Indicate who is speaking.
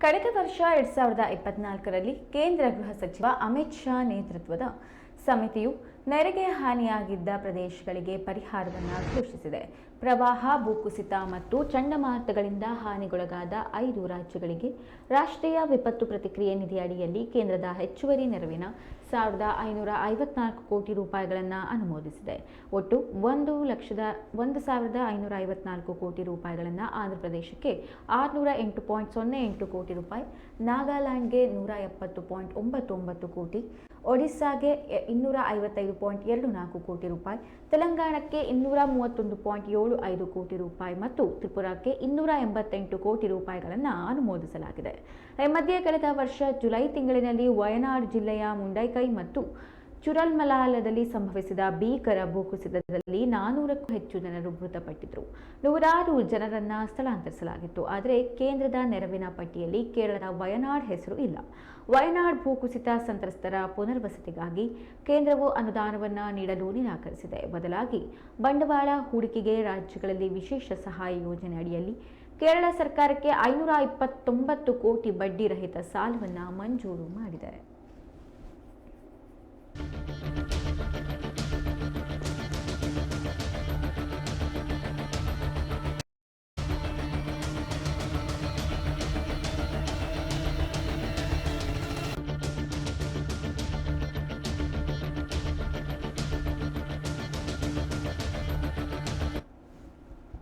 Speaker 1: ಕಳೆದ ವರ್ಷ ಎರಡ್ ಸಾವಿರದ ಇಪ್ಪತ್ನಾಲ್ಕರಲ್ಲಿ ಕೇಂದ್ರ ಗೃಹ ಸಚಿವ ಅಮಿತ್ ಶಾ ನೇತೃತ್ವದ ಸಮಿತಿಯು ನೆರೆಗೆ ಹಾನಿಯಾಗಿದ್ದ ಪ್ರದೇಶಗಳಿಗೆ ಪರಿಹಾರವನ್ನು ಘೋಷಿಸಿದೆ. ಪ್ರವಾಹ, ಭೂಕುಸಿತ ಮತ್ತು ಚಂಡಮಾರುತಗಳಿಂದ ಹಾನಿಗೊಳಗಾದ ಐದು ರಾಜ್ಯಗಳಿಗೆ ರಾಷ್ಟ್ರೀಯ ವಿಪತ್ತು ಪ್ರತಿಕ್ರಿಯೆ ನಿಧಿಯಡಿಯಲ್ಲಿ ಕೇಂದ್ರದ ಹೆಚ್ಚುವರಿ ನೆರವಿನ ಸಾವಿರದ ಐನೂರ ಐವತ್ನಾಲ್ಕು ಕೋಟಿ ರೂಪಾಯಿಗಳನ್ನು ಅನುಮೋದಿಸಿದೆ. ಒಟ್ಟು ಒಂದು ಲಕ್ಷದ, ಒಂದು ಸಾವಿರದ ಐನೂರ ಐವತ್ನಾಲ್ಕು ಕೋಟಿ ರೂಪಾಯಿಗಳನ್ನು ಆಂಧ್ರಪ್ರದೇಶಕ್ಕೆ ಆರುನೂರ ಎಂಟು ಪಾಯಿಂಟ್ ಸೊನ್ನೆ ಎಂಟು ಕೋಟಿ ರೂಪಾಯಿ, ನಾಗಾಲ್ಯಾಂಡ್ಗೆ ನೂರ ಎಪ್ಪತ್ತು ಪಾಯಿಂಟ್ ಒಂಬತ್ತೊಂಬತ್ತು ಒಂಬತ್ತು ಕೋಟಿ, ಒಡಿಸ್ಸಾಗೆ ಇನ್ನೂರ ಐವತ್ತೈದು ಪಾಯಿಂಟ್ ಎರಡು ನಾಲ್ಕು ಕೋಟಿ ರೂಪಾಯಿ, ತೆಲಂಗಾಣಕ್ಕೆ ಇನ್ನೂರ ಮೂವತ್ತೊಂದು ಪಾಯಿಂಟ್ ಏಳು ಐದು ಕೋಟಿ ರೂಪಾಯಿ ಮತ್ತು ತ್ರಿಪುರಾಕ್ಕೆ ಇನ್ನೂರ ಎಂಬತ್ತೆಂಟು ಕೋಟಿ ರೂಪಾಯಿಗಳನ್ನು ಅನುಮೋದಿಸಲಾಗಿದೆ. ಈ ಮಧ್ಯೆ ಕಳೆದ ವರ್ಷ ಜುಲೈ ತಿಂಗಳಿನಲ್ಲಿ ವಯನಾಡ್ ಜಿಲ್ಲೆಯ ಮುಂಡೈಕೈ ಮತ್ತು ಚುರಲ್ಮಲಾಲದಲ್ಲಿ ಸಂಭವಿಸಿದ ಭೀಕರ ಭೂಕುಸಿತದಲ್ಲಿ ನಾನೂರಕ್ಕೂ ಹೆಚ್ಚು ಜನರು ಮೃತಪಟ್ಟಿದ್ದರು ನೂರಾರು ಜನರನ್ನ ಸ್ಥಳಾಂತರಿಸಲಾಗಿತ್ತು. ಆದರೆ ಕೇಂದ್ರದ ನೆರವಿನ ಪಟ್ಟಿಯಲ್ಲಿ ಕೇರಳದ ವಯನಾಡ್ ಹೆಸರು ಇಲ್ಲ. ವಯನಾಡ್ ಭೂಕುಸಿತ ಸಂತ್ರಸ್ತರ ಪುನರ್ವಸತಿಗಾಗಿ ಕೇಂದ್ರವು ಅನುದಾನವನ್ನು ನೀಡಲು ನಿರಾಕರಿಸಿದೆ. ಬದಲಾಗಿ ಬಂಡವಾಳ ಹೂಡಿಕೆಗೆ ರಾಜ್ಯಗಳಲ್ಲಿ ವಿಶೇಷ ಸಹಾಯ ಯೋಜನೆ ಅಡಿಯಲ್ಲಿ ಕೇರಳ ಸರ್ಕಾರಕ್ಕೆ ಐನೂರ ಇಪ್ಪತ್ತೊಂಬತ್ತು ಕೋಟಿ ಬಡ್ಡಿ ರಹಿತ ಸಾಲವನ್ನು ಮಂಜೂರು ಮಾಡಿದೆ